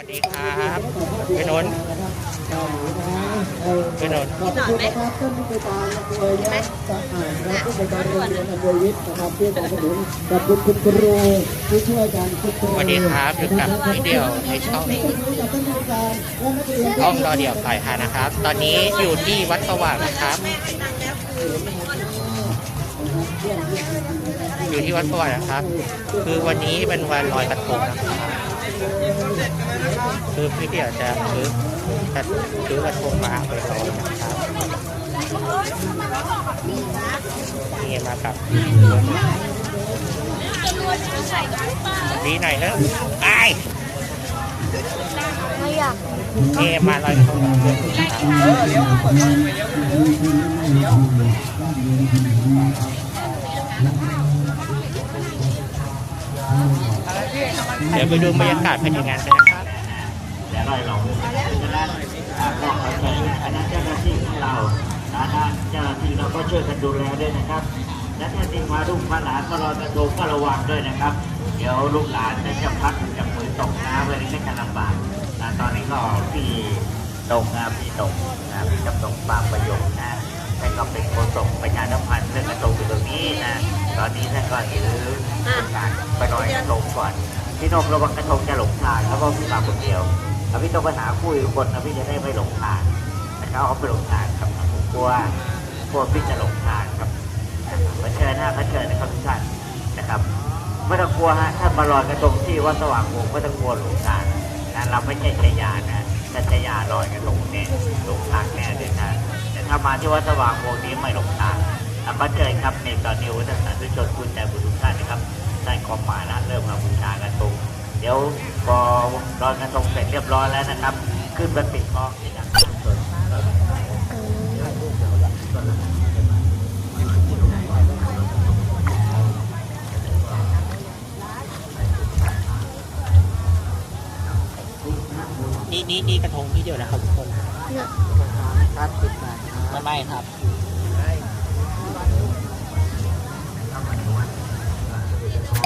วัสดีครับพี่นนท์พี่นนท์กินหน่อยไหมใช่ไหมนขอบคุณคุณครูที่ช่วยกันคุณครูสวัสดีครับอยู่กับพี่เดียวในช่องช่องรอเดี่ยวฝ่ายหานะครับ ตอนนี้อยู่ที่วัดสว่างนะครับอยู่ที่วัดสว่างนะครับ คือวันนี้เป็นวันลอยกระทงนะครับ คือพี่เดียวจะซื้อจะซื้อกระทงมาไปลอยนะครับนี่มากับดีหน่อยเนอะไอไม่อยากนี่มาลอยกระทงกับเพื่อนครับเดี๋ยวไปดูบรรยากาศภายในงานกันนะ ครับแต่เราเราฉะนั้นก็ขอเชิญคณะเจ้าหน้าที่ของเราคณะเจ้าหน้าที่เราก็ช่วยกันดูแลด้วยนะครับ และท่านที่มาลูกพระหลานก็รอกระทงก็ระวังด้วยนะครับ เดี๋ยวลูกหลานจะพัดจะมือตกน้ำไว้ในกันลำบากนะตอนนี้ก็พี่ตรงนะพี่ตรงนะพี่จำตรงบางประโยชน์นะท่านก็เป็นโฆษกประชาสัมพันธ์เรื่องกระทงอยู่ตรงนี้นะตอนนี้ท่านก็ถือการไปลอยกระทงก่อนพี่นกระวังกระทงจะหลงทางแล้วก็พี่มาคนเดียว ถ้าพี่ต้องไปหาคู่อีกคนนะพี่จะได้ไม่หลงทางแต่เขาเอาไปหลงทางครับผมกลัวกลัวพี่จะหลงทางครับขอเชิญนะขอเชิญนะครับทุกท่านนะครับไม่ต้องกลัวฮะถ้ามาลอยกระทงที่วัดสว่างวงไม่ต้องกลัวหลงทางนะเราไม่ใช่ชายานะถ้าชายาลอยกระทงเนี่ยหลงทางแน่เลยนะแต่ถ้ามาที่วัดสว่างวงนี้ไม่หลงทางอะขอเชิญครับในตอนนี้วัฒนศาสตร์ทุชนคุณใจบุญทุกท่านนะครับได้ความหมายแล้วเริ่มมาบูชากระทง เดี๋ยวพอรอยกระทงเสร็จเรียบร้อยแล้วนะครับ ขึ้นไปปิดทองที่ดังทุกคนนี่นี่นี่กระทงพี่เดียวนะครับทุกคนเนี่ยครับติดมาไม่ไม่ครับ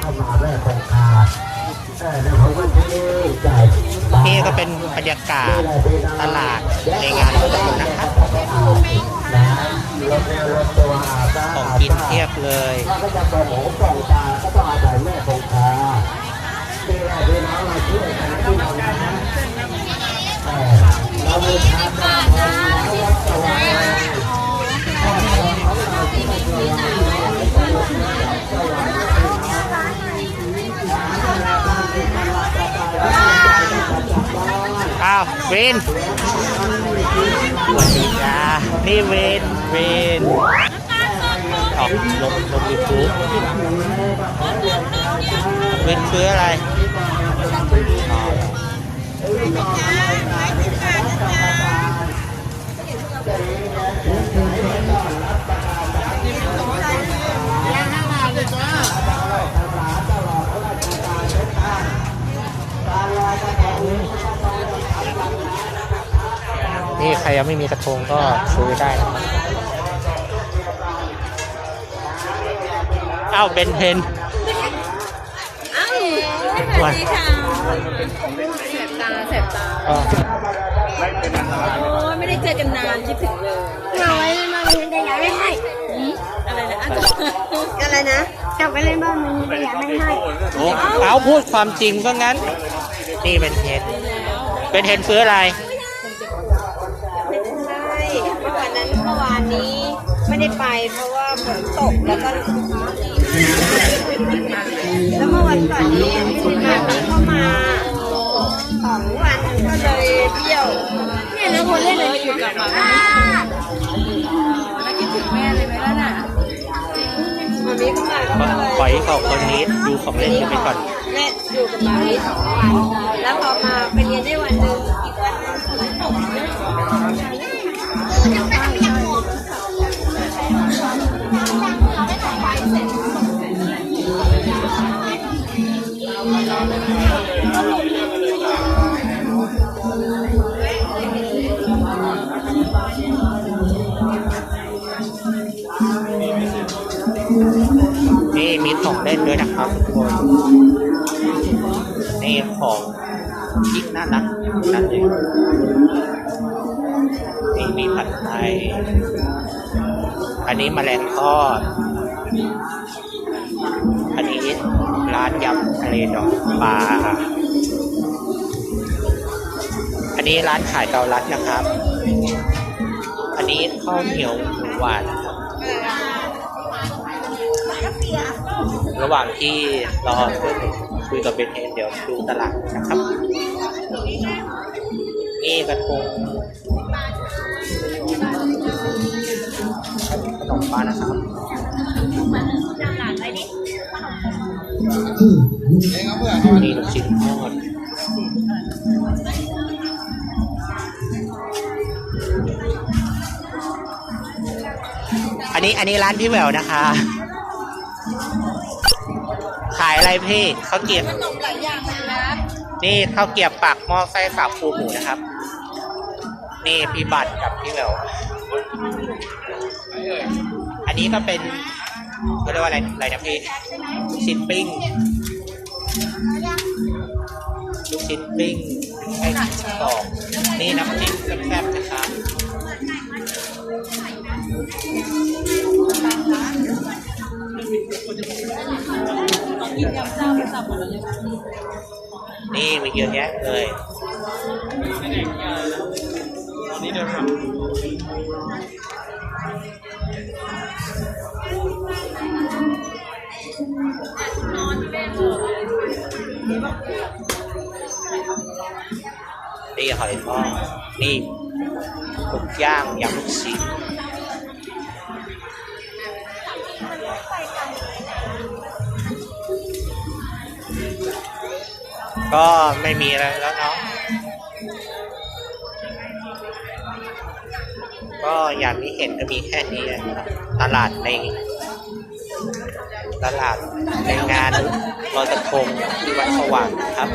เข้ามาแม่คงคาแต่ในของวันนี้จ่าย นี่ก็เป็นบรรยากาศตลาดในงานลอยกระทงนะครับนะของกินเทียบเลยถ้าก็จะโปรโมส่งตาก็ต้องอาศัยแม่คงคาที่แรที่น้องมาช่วยกันที่เรานะเออเราบูชาพระพรแล้ววัดสว่าง เวนสวัสดีจ้านี่เวนเวนออกลบลบยูทูบเวนคืออะไรอ๋อ นี่ใครยังไม่มีกระทงก็ซื้อได้นะครับอ้าวเบนเทนอ้าวสวัสดีค่ะแสบตาแสบตาอ๋อโอ้ยไม่ได้เจอกันนานคิดถึงเลยเราไว้เล่นบ้านมันแต่อยากไม่ให้หืมอะไรนะอาจารย์อะไรนะกลับไปเล่นบ้านมันแต่อยากไม่ให้โอ้เอาพูดความจริงก็งั้น นี่เป็นเทนเป็นเทนซื้ออะไร วันนั้นเมื่อวานนี้ไม่ได้ไปเพราะว่าฝนตกแล้วก็แล้วเมื่อวันก่อนนี้คุณมามีเข้ามาสองวันก็เลยเที่ยวเนี่ยนะคนเล่นเลยอยู่กับมามาแล้วคิดถึงแม่เลยไหมล่ะน่ะมามีเข้ามาก็เลยปล่อยเขาคนนี้ดูของเล่นกันไปก่อนแม่อยู่กับมามีสองวันแล้วพอมาไปเรียนได้วันหนึ่ง นี่มีของเล่นด้วยนะครับทุกคนนี่ของยิ่งน่ารักนั่นเลยนี่มีผัดไทย อันนี้แมลงทอด อันนี้ร้านยำทะเลดองปลา อันนี้ร้านขายเกาลัดนะครับ นนี้ข้าวเหนียวหมูหวานนะครับระหว่างที่รอเพื่อนคุยกับเบนเฮนเดี๋ยวดูตลาดนะครับ นี่กระทงขนมปังนะครับนี่ลูกชิ้นทอด อันนี้อันนี้ร้านพี่แหววนะคะ ขายอะไรพี่ข้าวเกรียบขนมหลายอย่างนะครับนี่ข้าวเกรียบปักหม้อไส้สับฟูหมูนะครับ นี่พี่บัตรกับพี่แหววอันนี้ก็เป็นเขาเรียกว่าอะไรอะไรนะพี่ลูกชิ้นปิ้งลูกชิ้นปิ้งให้กรอบนี่น้ำจิ้มแซ่บๆนะครับ นี่มีเยอะแยะเลยนี่หอยทอดนี่หมึกย่างยำลูกชิ้น ก็ไม่มีอะไรแล้วเนาะก็อย่างที่เห็นก็มีแค่นี้นะครับตลาดในตลาดในงานลอยกระทงที่วัดสว่างนะครับ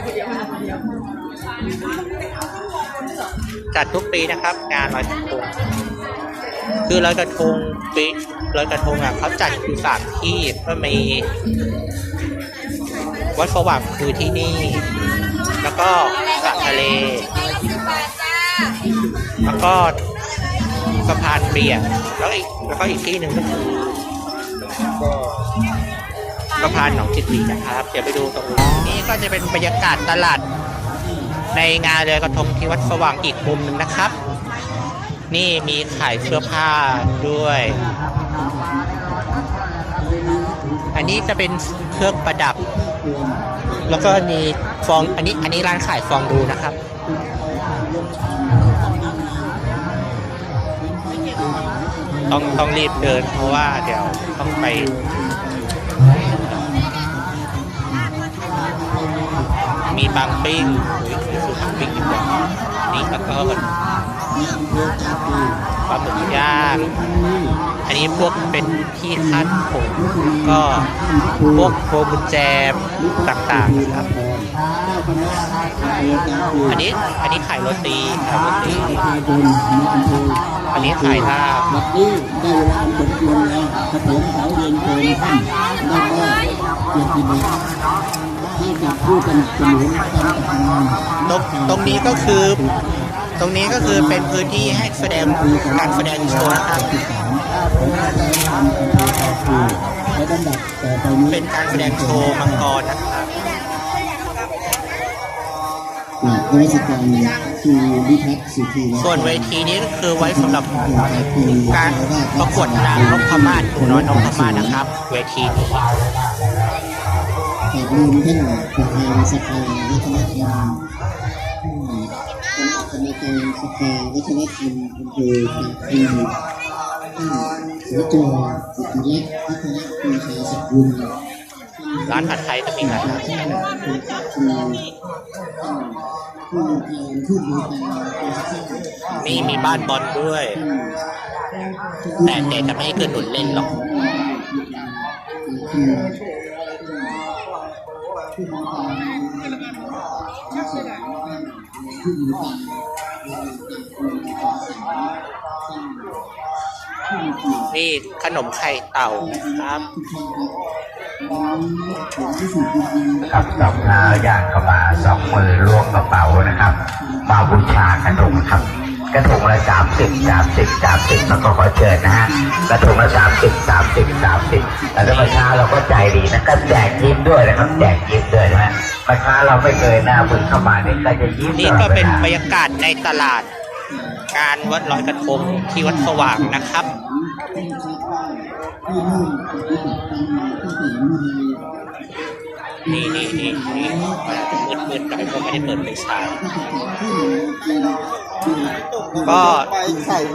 จัดทุกปีนะครับ งานลอยกระทงคือลอยกระทงปีลอยกระทงอะเขาจัดอยู่สามที่ก็มีวัดสว่างคือที่นี่ แล้วก็สระทะเลสิบบาทจ้าแล้วก็สะพานเบียร์แล้วอีกแล้วก็อีกที่หนึ่งก็คือสะพานหนองจิตดีนะครับ เดี๋ยวไปดูตรงนี้นี่ก็จะเป็นบรรยากาศตลาด ในงานเลยกระทงที่วัดสว่างอีกมุมหนึ่งนะครับ นี่มีขายเสื้อผ้าด้วย อันนี้จะเป็นเครื่องประดับ แล้วก็มีฟองอันนี้อันนี้ร้านขายฟองดูนะครับต้องต้องรีบเดินเพราะว่าเดี๋ยวต้องไปมีบางปิ้งอุ๊ยซื้อบางปิ้งดีกว่านี่แล้วก็ ปลาหมึกย่างอันนี้พวกเป็นที่ขั้นผมก็พวกโพวงกุญแจต่างๆครับ อันนี้อันนี้ขายโรตีขายโรตีอันนี้ขายลาบวันนี้ได้เวลาอันสมควรแล้วกระผมขอเรียนเชิญท่านได้มอบเกียรติบัตรให้กับผู้สนับสนุนการจัดงานตรงตรงนี้ก็คือ ตรงนี้ก็คือเป็นพื้นที่ให้แสดงการแสดงโชว์นะครับ เป็นการแสดงโชว์มังกรนะครับสการคือวิทักษ์สุธีส่วนเวทีนี้ก็คือไว้สำหรับการประกวดนางนพมาศหนูน้อยนพมาศนะครับ เวทีนี้ขอบรวมท่านประธานสภาวัฒนธรรมคณะ กรรมการสภาวัฒนธรรมอำเภอตากคูท่านสจสุธิรัตน์พัฒนภูชาสกุลร้านผัดไทยก็มีนะครับท่านผู้การผู้บริการผู้บริการมีมีบ้านบอลด้วย แต่แต่จะไม่ให้เกินหนุนเล่นหรอก นี่ขนมไข่เต่าครับครับสองเท้าย่างเข้ามาสองมือล้วงกระเป๋านะครับ มาบูชากระทงครับ กระทงละสามสิบสามสิบสามสิบแล้วก็ขอเชิญนะฮะกระทงละสามสิบสามสิบสามสิบแต่ถ้ามาช้าเราก็ใจดีนะก็แจกยิ้มด้วยนะครับแจกยิ้มด้วยนะฮะมาช้าเราไม่เคยหน้าบึ้งเข้ามาเนี่ยก็จะยิ้มนี่ก็เป็นบรรยากาศในตลาด การวัดลอยกระทงที่วัดสว่างนะครับนี่นี่นี่นี่มันจะมืดมืดๆหน่อยเพราะไม่ได้เปิดไฟฉาย ก็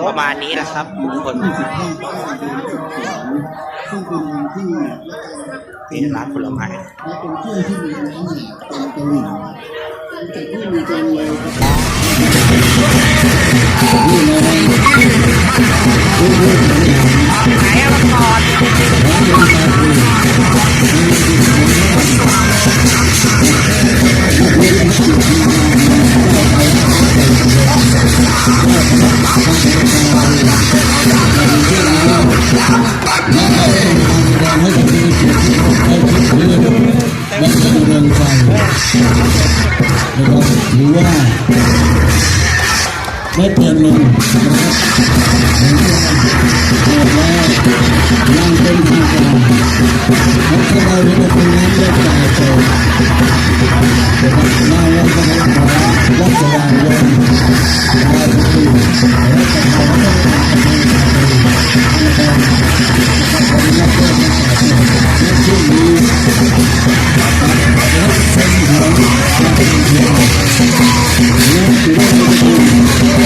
ประมาณนี้แหละครับทุกคนซึ่งเป็นงานที่นี่ร้านผลไม้และเป็นช่วงที่มีน้ำเป็นตลิ่งจากที่มีการเลยนี่เลยและไรับหรือว่าไม่เปลี่ยนลง นะครับแล้วยังเป็นทางการและถ้าเราเห็นว่าเป็นน้ำเลือดจ่ายไปนะครับมาวันก็ให้ขอรับสว่า งลงมาที่และจะขอรับน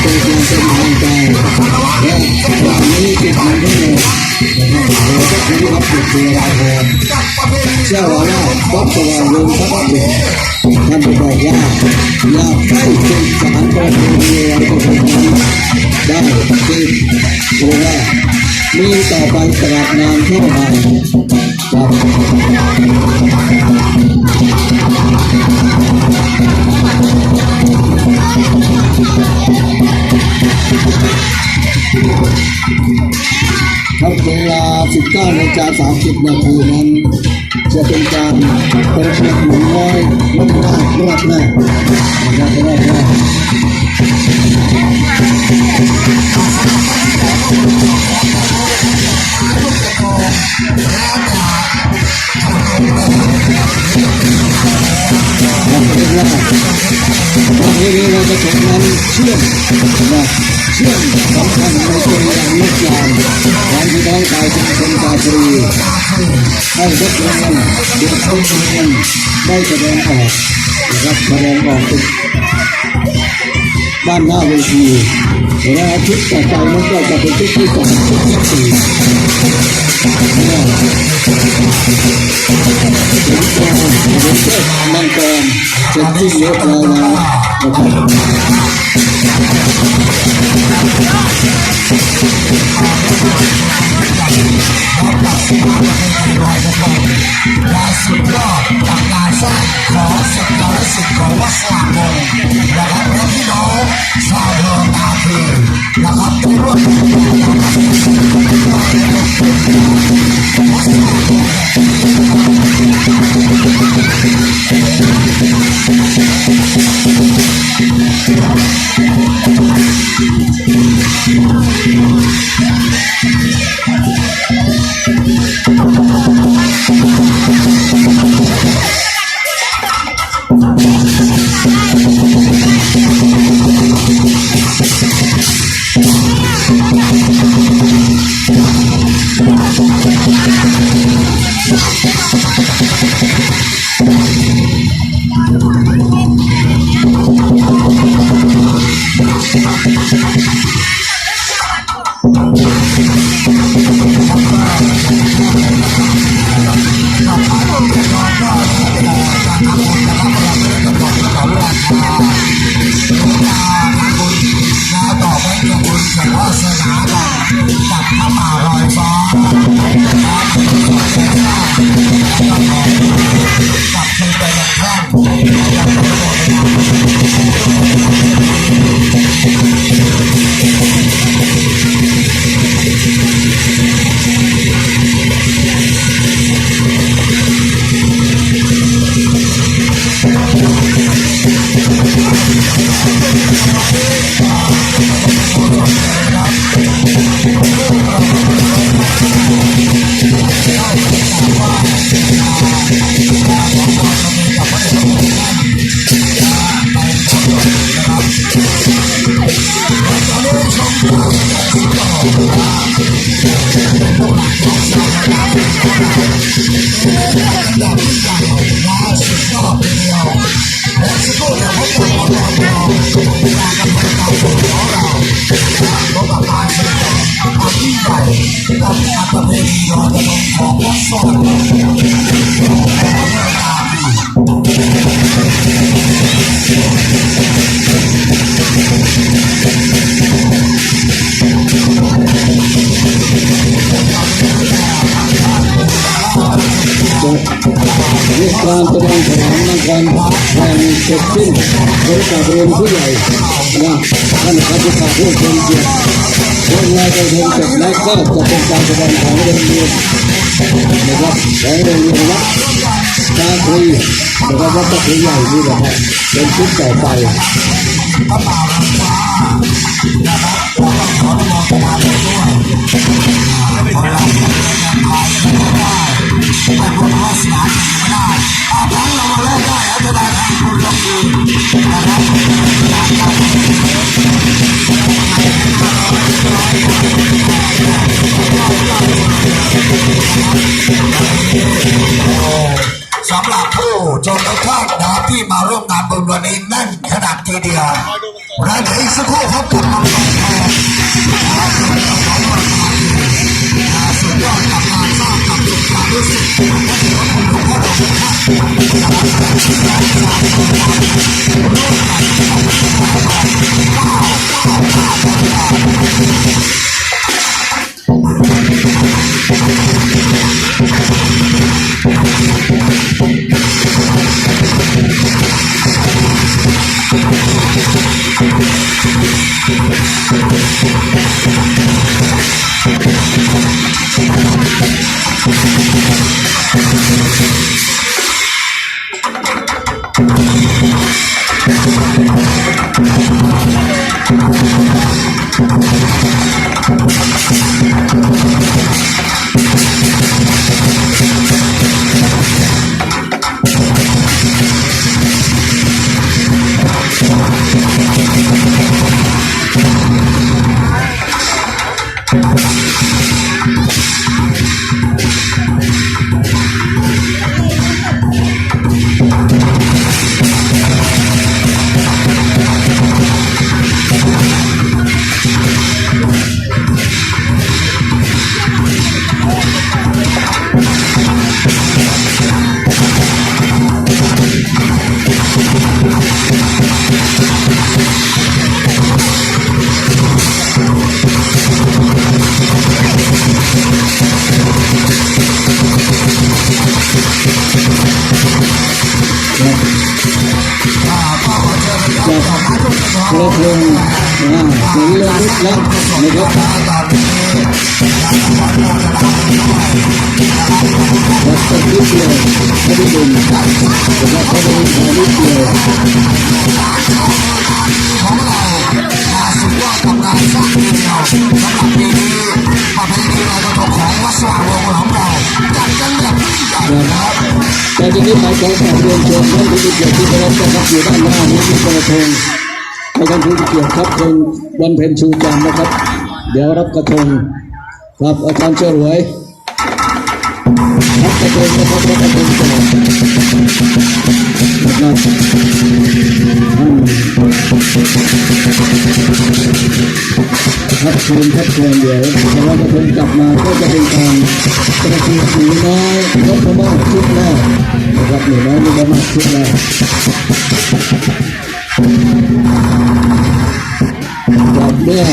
เข้าเป็นการเป็นทางการและวันนี้จุดหมายที่หนึ่งนะครับเราก็คือรับบุตรเวลาพรเชื่อว่าวัดสว่างวงพระพุทธท่านบอกว่าอยากให้สืบสานประเพณีเราจะเป็นนั้นได้จริงหรือว่ามีต่อไปตลอดนานเท่าไหร่ครับ ครับเวลา 19นาฬิกา30นาทีนั้น จะเป็นการเประกวดหมุนน้อยลดน้ารอบแรกนะครับรอบแรกเราเรีย กว่าประเพณีลอยกระทงนั้นเชื่อมนะเชื่อมสำคัญในตัวอย่างนิยามของพี่น้องชาวชุมชนตาตรีให้นักเรียนเด็กนักเรียนได้แสดงออกรับแสดงออกเป็นด้านหน้าเวทีและอาทิตย์ต่อไปนั้นก็จะเป็นชุดที่สองชุดที่สี่นะมัง เป็นที่เรียบร้อยแล้วนะครับและสุดยอดจากการสร้างของสิทธิ์และสิทธิ์ของวัดสว่างวงนะครับพี่น้องชาวเมืองตาคีนะครับได้ร่วมนา ปร กระทงของวัดสว่างวงศ์มีการแสดงสนามในการแข่งเสร็จสิ้นโดยการเรียนผู้ใหญ่นะท่านคณะผู้ผู้เกียรติเรื่องงานการเรียนเสร็จแล้วก็จะเป็นการแสดงของโรงเรียนนะครับของโรงเรียนวัดตาคลีนะครับวัดตาคลีใหญ่นี่แหละครับเป็นชุดต่อไป สำหรับผู้ชมทุกท่านนะครับที่มาร่วมงานบุญวันนี้แน่นขนาดทีเดียวและเดี๋ยวอีกสักครู่พบกับน้องแทน กับ นะเห็นเลยลุกแล้วนะครับวัดตะลุกเลยไม่ได้ดึงนะครับเขาได้ถ่ายรูปเลยของเรามาสุดยอดกับการสร้างเดียวสำหรับปีนี้ประเพณีลอยกระทงของวัดสว่างวงของเราจัดกันแบบยิ่งใหญ่นะครับแต่ทีนี้หมายความว่าเรียนเชิญท่านผู้มีเกียรติที่เคารพนะครับอยู่ด้านหน้านี้มีกระทง ให้ท่านผู้เกียรติครับเป็นวันเพ็ญชูจันทร์นะครับ เดี๋ยวรับกระทงครับอาจารย์เฉลวยรับกระทงนะครับรับกระทงก่อนนะครับอืมครับคืนครับคืนเดี๋ยวพอเรากระทงกลับมาก็จะเป็นการกระทงสีน้อยนพมาชุดแรกนะครับหนูน้อยนพมาชุดแรก จาก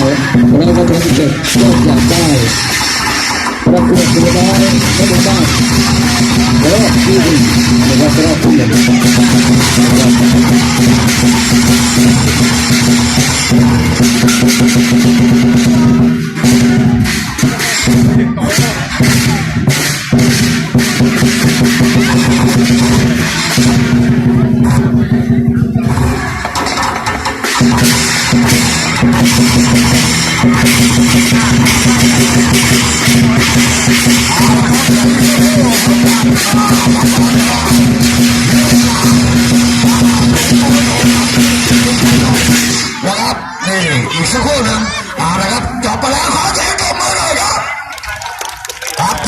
เมื่อเรากระทงเ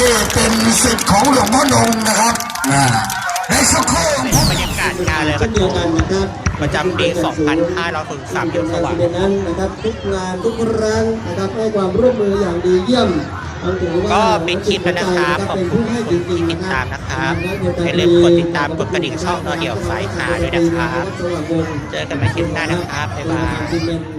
ครับที่เป็นสิทธิ์ของหลวงพ่อนงนะครับนะในสักครู่บรรยากาศงานเลยกเช่ระนทเดียวงกันนะครับประจำปี 2563เดือนสว่างในนั้นนะครับทุกงานทุกครั้งนะครับให้ความร่วมมืออย่างดีเยี่ยมต้องถือว่าก็เป็นคลิปแล้วนะครับขอบเป็นคุณผู้ให้ทุจกริงที่ๆติดนะคตารับมนะครับอย่าลืมกดติดตามกดกระดิ่งช่องนอเดี่ยวสายหาด้วยนะครับ เจอกันใหม่คลิปหน้านะครับบ๊ายบายซีเมนต์